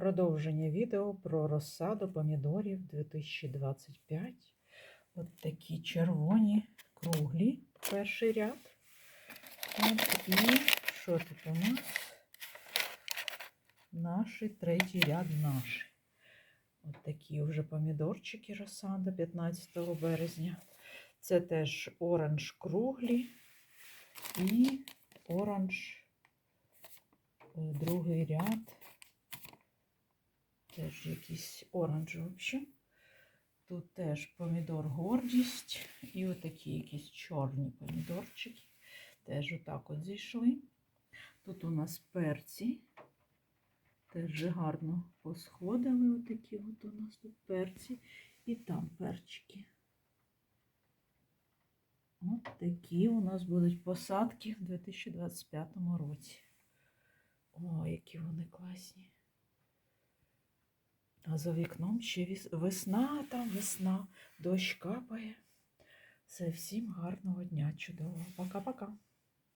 Продовження відео про розсаду помідорів 2025. От такі червоні круглі перший ряд. От, і що тут у нас? Наш третій ряд наші. От такі вже помідорчики розсада 15 березня. Це теж оранж круглі і оранж е, другий ряд. Теж якийсь оранж, в. Тут теж помідор гордість і отакі якісь чорні помідорчики. Теж отак от зійшли. Тут у нас перці. Теж гарно посходили. Отакі от у нас тут перці. І там перчики. От такі у нас будуть посадки в 2025 році. О, які вони класні. А за вікном ще весна, там весна, дощ капає. Все, всім гарного дня, чудового. Пока-пока.